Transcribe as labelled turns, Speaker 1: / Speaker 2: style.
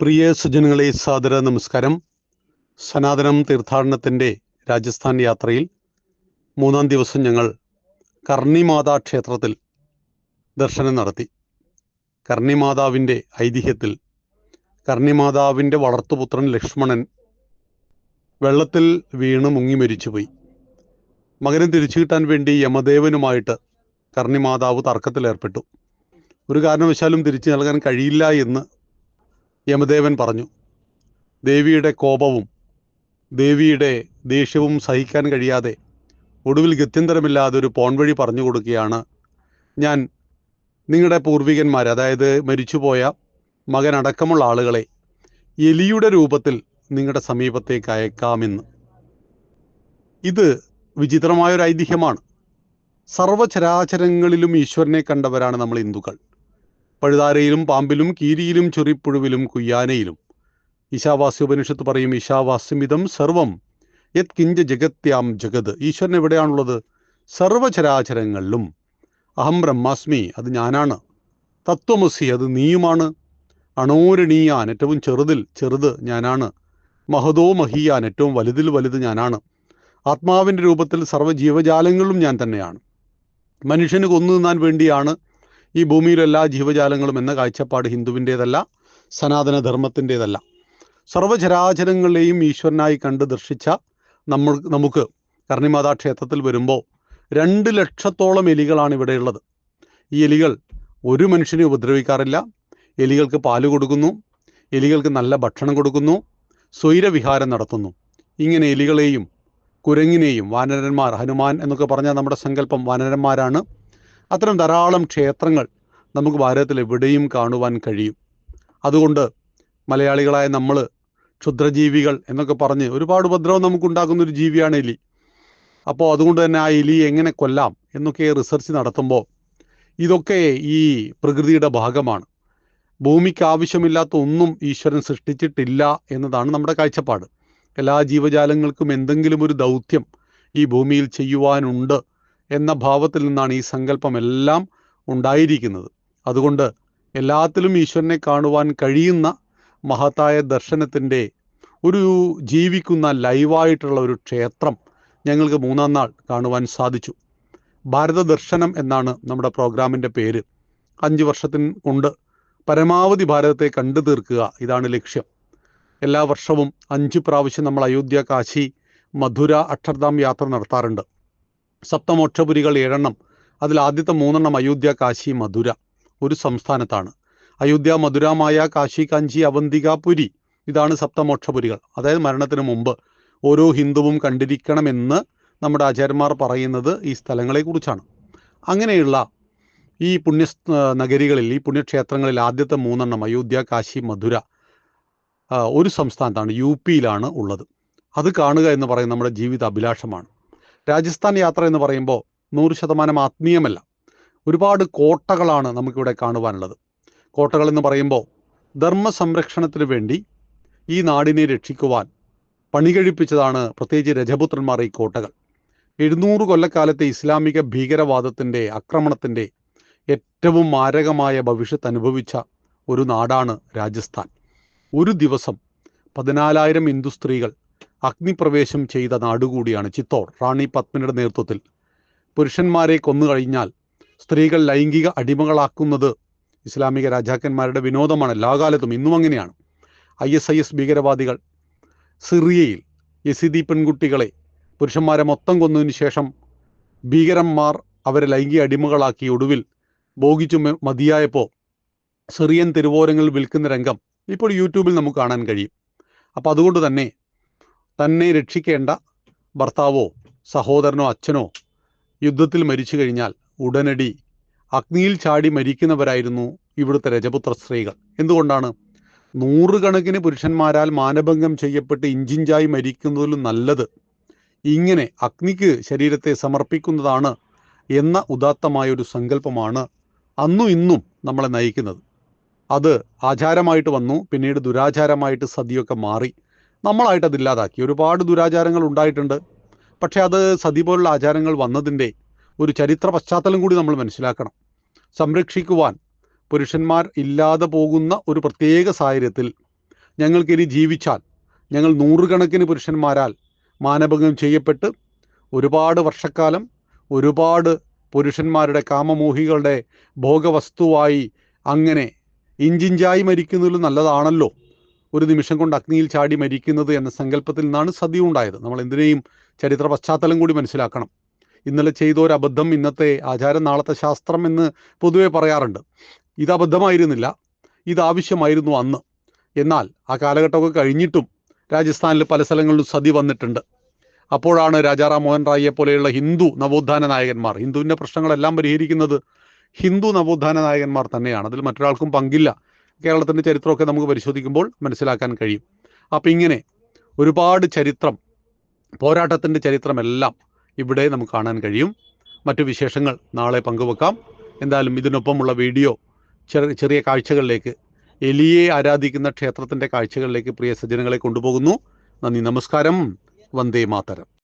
Speaker 1: പ്രിയ സുജനങ്ങളെ സാദര നമസ്കാരം. സനാതനം തീർത്ഥാടനത്തിന്റെ രാജസ്ഥാൻ യാത്രയിൽ മൂന്നാം ദിവസം ഞങ്ങൾ കർണിമാതാ ക്ഷേത്രത്തിൽ ദർശനം നടത്തി. കർണിമാതാവിന്റെ ഐതിഹ്യത്തിൽ കർണിമാതാവിന്റെ വളർത്തുപുത്രൻ ലക്ഷ്മണൻ വെള്ളത്തിൽ വീണ് മുങ്ങി മരിച്ചുപോയി. മകനെ തിരിച്ചു കിട്ടാൻ വേണ്ടി യമദേവനുമായിട്ട് കർണിമാതാവ് തർക്കത്തിലേർപ്പെട്ടു. ഒരു കാരണവശാലും തിരിച്ചു നൽകാൻ കഴിയില്ല എന്ന് യമദേവൻ പറഞ്ഞു ദേവിയുടെ കോപവും ദേവിയുടെ ദേഷ്യവും സഹിക്കാൻ കഴിയാതെ ഒടുവിൽ ഗത്യന്തരമില്ലാതെ ഒരു പോൺവഴി പറഞ്ഞു കൊടുക്കുകയാണ്. ഞാൻ നിങ്ങളുടെ പൂർവികന്മാർ അതായത് മരിച്ചുപോയ മകൻ അടക്കമുള്ള ആളുകളെ എലിയുടെ രൂപത്തിൽ നിങ്ങളുടെ സമീപത്തേക്ക് അയക്കാമെന്ന്. ഇത് വിചിത്രമായൊരു ഐതിഹ്യമാണ്. സർവചരാചരങ്ങളിലും ഈശ്വരനെ കണ്ടവരാണ് നമ്മൾ ഹിന്ദുക്കൾ. പഴുതാരയിലും പാമ്പിലും കീരിയിലും ചൊറിപ്പുഴുവിലും കുയ്യാനയിലും. ഈശാവാസ്യോപനിഷത്ത് പറയും ഈശാവാസ്യമിതം സർവം യത് കിഞ്ച ജഗത്യാം ജഗത്. ഈശ്വരൻ എവിടെയാണുള്ളത്? സർവചരാചരങ്ങളിലും. അഹം ബ്രഹ്മാസ്മി അത് ഞാനാണ്. തത്വമസി അത് നീയുമാണ്. അണോരണീയാൻ ഏറ്റവും ചെറുതിൽ ചെറുത് ഞാനാണ്. മഹതോ മഹീയാൻ ഏറ്റവും വലുതിൽ വലുത് ഞാനാണ്. ആത്മാവിന്റെ രൂപത്തിൽ സർവ ജീവജാലങ്ങളിലും ഞാൻ തന്നെയാണ്. മനുഷ്യന് കൊന്നു തിന്നാൻ വേണ്ടിയാണ് ഈ ഭൂമിയിലെല്ലാ ജീവജാലങ്ങളും എന്ന കാഴ്ചപ്പാട് ഹിന്ദുവിന്റേതല്ല സനാതന ധർമ്മത്തിന്റേതല്ല സർവചരാചരങ്ങളെയും ഈശ്വരനായി കണ്ട് ദർശിച്ച നമ്മൾ നമുക്ക് കർണിമാതാ ക്ഷേത്രത്തിൽ വരുമ്പോൾ രണ്ട് ലക്ഷത്തോളം എലികളാണ് ഇവിടെയുള്ളത്. ഈ എലികൾ ഒരു മനുഷ്യനെ ഉപദ്രവിക്കാറില്ല. എലികൾക്ക് പാൽ കൊടുക്കുന്നു എലികൾക്ക് നല്ല ഭക്ഷണം കൊടുക്കുന്നു സ്വൈരവിഹാരം നടത്തുന്നു. ഇങ്ങനെ എലികളെയും കുരങ്ങിനെയും വാനരന്മാർ ഹനുമാൻ എന്നൊക്കെ പറഞ്ഞാൽ നമ്മുടെ സങ്കല്പം വാനരന്മാരാണ്. അത്തരം ധാരാളം ക്ഷേത്രങ്ങൾ നമുക്ക് ഭാരതത്തിൽ എവിടെയും കാണുവാൻ കഴിയും. അതുകൊണ്ട് മലയാളികളായ നമ്മൾ ക്ഷുദ്രജീവികൾ എന്നൊക്കെ പറഞ്ഞ് ഒരുപാട് ഉപദ്രവം നമുക്കുണ്ടാക്കുന്ന ഒരു ജീവിയാണ് എലി. അപ്പോൾ അതുകൊണ്ട് തന്നെ ആ എലി എങ്ങനെ കൊല്ലാം എന്നൊക്കെ റിസർച്ച് നടത്തുമ്പോൾ ഇതൊക്കെ ഈ പ്രകൃതിയുടെ ഭാഗമാണ്. ഭൂമിക്ക് ആവശ്യമില്ലാത്ത ഒന്നും ഈശ്വരൻ സൃഷ്ടിച്ചിട്ടില്ല എന്നതാണ് നമ്മുടെ കാഴ്ചപ്പാട്. എല്ലാ ജീവജാലങ്ങൾക്കും എന്തെങ്കിലും ഒരു ദൗത്യം ഈ ഭൂമിയിൽ ചെയ്യുവാനുണ്ട് എന്ന ഭാവത്തിൽ നിന്നാണ് ഈ സങ്കല്പം എല്ലാം ഉണ്ടായിരിക്കുന്നത്. അതുകൊണ്ട് എല്ലാത്തിലും ഈശ്വരനെ കാണുവാൻ കഴിയുന്ന മഹത്തായ ദർശനത്തിന്റെ ഒരു ജീവിക്കുന്ന ലൈവായിട്ടുള്ള ഒരു ക്ഷേത്രം ഞങ്ങൾക്ക് മൂന്നാം നാൾ കാണുവാൻ സാധിച്ചു. ഭാരത ദർശനം എന്നാണ് നമ്മുടെ പ്രോഗ്രാമിന്റെ പേര്. അഞ്ച് വർഷത്തിന് കൊണ്ട് പരമാവധി ഭാരതത്തെ കണ്ടു തീർക്കുക ഇതാണ് ലക്ഷ്യം. എല്ലാ വർഷവും അഞ്ച് പ്രാവശ്യം നമ്മൾ അയോധ്യ കാശി മധുര അക്ഷർധാം യാത്ര നടത്താറുണ്ട്. സപ്തമോക്ഷപുരികൾ ഏഴെണ്ണം അതിൽ ആദ്യത്തെ മൂന്നെണ്ണം അയോധ്യ കാശി മധുര. ഒരു സംസ്ഥാനത്താണ്. അയോധ്യ മധുരമായ കാശി കാഞ്ചി അവന്തിക പുരി. ഇതാണ് സപ്തമോക്ഷപുരികൾ അതായത് മരണത്തിന് മുമ്പ് ഓരോ ഹിന്ദുവും കണ്ടിരിക്കണമെന്ന് നമ്മുടെ ആചാര്യന്മാർ പറയുന്നത് ഈ സ്ഥലങ്ങളെക്കുറിച്ചാണ്. അങ്ങനെയുള്ള ഈ പുണ്യ നഗരികളിൽ ഈ പുണ്യക്ഷേത്രങ്ങളിൽ ആദ്യത്തെ മൂന്നെണ്ണം അയോധ്യ കാശി മധുര ഒരു സംസ്ഥാനത്താണ് യു പിയിലാണ് ഉള്ളത്. അത് കാണുക എന്ന് പറയുന്നത് നമ്മുടെ ജീവിത അഭിലാഷമാണ്. രാജസ്ഥാൻ യാത്ര എന്ന് പറയുമ്പോൾ നൂറ് ശതമാനം ആത്മീയമല്ല. ഒരുപാട് കോട്ടകളാണ് നമുക്കിവിടെ കാണുവാനുള്ളത്. കോട്ടകൾ എന്ന് പറയുമ്പോൾ ധർമ്മ സംരക്ഷണത്തിന് വേണ്ടി ഈ നാടിനെ രക്ഷിക്കുവാൻ പണികഴിപ്പിച്ചതാണ് പ്രത്യേകിച്ച് രജപുത്രന്മാർ ഈ കോട്ടകൾ. എഴുന്നൂറ് കൊല്ലക്കാലത്തെ ഇസ്ലാമിക ഭീകരവാദത്തിന്റെ ആക്രമണത്തിന്റെ ഏറ്റവും മാരകമായ ഭവിഷ്യത്ത് അനുഭവിച്ച ഒരു നാടാണ് രാജസ്ഥാൻ. ഒരു ദിവസം പതിനാലായിരം ഹിന്ദു സ്ത്രീകൾ അഗ്നിപ്രവേശം ചെയ്ത നാടുകൂടിയാണ് ചിത്തോർ റാണി പത്മിനിയുടെ നേതൃത്വത്തിൽ. പുരുഷന്മാരെ കൊന്നു കഴിഞ്ഞാൽ സ്ത്രീകൾ ലൈംഗിക അടിമകളാക്കുന്നത് ഇസ്ലാമിക രാജാക്കന്മാരുടെ വിനോദമാണ്. എല്ലാ കാലത്തും ഇന്നും അങ്ങനെയാണ്. ഐ എസ് ഐ എസ് ഭീകരവാദികൾ സിറിയയിൽ യസിദി പെൺകുട്ടികളെ പുരുഷന്മാരെ മൊത്തം കൊന്നതിന് ശേഷം ഭീകരന്മാർ അവരെ ലൈംഗിക അടിമകളാക്കി ഒടുവിൽ ഭോഗിച്ചു മതിയായപ്പോൾ സിറിയൻ തെരുവോരങ്ങളിൽ വിൽക്കുന്ന രംഗം ഇപ്പോൾ യൂട്യൂബിൽ നമുക്ക് കാണാൻ കഴിയും. അപ്പോൾ അതുകൊണ്ട് തന്നെ തന്നെ രക്ഷിക്കേണ്ട ഭർത്താവോ സഹോദരനോ അച്ഛനോ യുദ്ധത്തിൽ മരിച്ചു കഴിഞ്ഞാൽ ഉടനടി അഗ്നിയിൽ ചാടി മരിക്കുന്നവരായിരുന്നു ഇവിടുത്തെ രജപുത്ര സ്ത്രീകൾ. എന്തുകൊണ്ടാണ്? നൂറുകണക്കിന് പുരുഷന്മാരാൽ മാനഭംഗം ചെയ്യപ്പെട്ട് ഇഞ്ചിഞ്ചായി മരിക്കുന്നതിലും നല്ലത് ഇങ്ങനെ അഗ്നിക്ക് ശരീരത്തെ സമർപ്പിക്കുന്നതാണ് എന്ന ഉദാത്തമായ ഒരു സങ്കല്പമാണ് അന്നും ഇന്നും നമ്മളെ നയിക്കുന്നത്. അത് ആചാരമായിട്ട് വന്നു പിന്നീട് ദുരാചാരമായിട്ട് സതിയൊക്കെ മാറി. നമ്മളായിട്ട് അതില്ലാതാക്കി ഒരുപാട് ദുരാചാരങ്ങൾ ഉണ്ടായിട്ടുണ്ട്. പക്ഷേ അത് സതി പോലുള്ള ആചാരങ്ങൾ വന്നതിന്റെ ഒരു ചരിത്ര പശ്ചാത്തലം കൂടി നമ്മൾ മനസ്സിലാക്കണം. സംരക്ഷിക്കുവാൻ പുരുഷന്മാർ ഇല്ലാതെ പോകുന്ന ഒരു പ്രത്യേക സാഹചര്യത്തിൽ ഞങ്ങൾക്കിനി ജീവിച്ചാൽ ഞങ്ങൾ നൂറുകണക്കിന് പുരുഷന്മാരാൽ മാനഭംഗം ചെയ്യപ്പെട്ട് ഒരുപാട് വർഷക്കാലം ഒരുപാട് പുരുഷന്മാരുടെ കാമമോഹികളുടെ ഭോഗവസ്തുവായി അങ്ങനെ ഇഞ്ചിഞ്ചായി മരിക്കുന്നതിലും നല്ലതാണല്ലോ. ഒരു നിമിഷം കൊണ്ട് അഗ്നിയിൽ ചാടി മരിക്കുന്നത് എന്ന സങ്കല്പത്തിൽ നിന്നാണ് സതി ഉണ്ടായത്. നമ്മൾ എന്തിനേയും ചരിത്ര പശ്ചാത്തലം കൂടി മനസ്സിലാക്കണം. ഇന്നലെ ചെയ്ത ഒരു അബദ്ധം ഇന്നത്തെ ആചാരം നാളത്തെ ശാസ്ത്രം എന്ന് പൊതുവെ പറയാറുണ്ട്. ഇത് അബദ്ധമായിരുന്നില്ല ഇത് ആവശ്യമായിരുന്നു അന്ന്. എന്നാൽ ആ കാലഘട്ടമൊക്കെ കഴിഞ്ഞിട്ടും രാജസ്ഥാനിൽ പല സ്ഥലങ്ങളിലും സതി വന്നിട്ടുണ്ട്. അപ്പോഴാണ് രാജാറാം മോഹൻ റായിയെ പോലെയുള്ള ഹിന്ദു നവോത്ഥാന നായകന്മാർ ഹിന്ദുവിന്റെ പ്രശ്നങ്ങളെല്ലാം പരിഹരിക്കുന്നത് ഹിന്ദു നവോത്ഥാന നായകന്മാർ തന്നെയാണ്. അതിൽ മറ്റൊരാൾക്കും പങ്കില്ല. കേരളത്തിന്റെ ചരിത്രമൊക്കെ നമുക്ക് പരിശോധിക്കുമ്പോൾ മനസ്സിലാക്കാൻ കഴിയും. അപ്പം ഇങ്ങനെ ഒരുപാട് ചരിത്രം പോരാട്ടത്തിന്റെ ചരിത്രമെല്ലാം ഇവിടെ നമുക്ക് കാണാൻ കഴിയും. മറ്റു വിശേഷങ്ങൾ നാളെ പങ്കുവെക്കാം. എന്തായാലും ഇതിനൊപ്പമുള്ള വീഡിയോ ചെറിയ ചെറിയ കാഴ്ചകളിലേക്ക് എലിയെ ആരാധിക്കുന്ന ക്ഷേത്രത്തിന്റെ കാഴ്ചകളിലേക്ക് പ്രിയ സജ്ജനങ്ങളെ കൊണ്ടുപോകുന്നു. നന്ദി നമസ്കാരം. വന്ദേ മാതരം.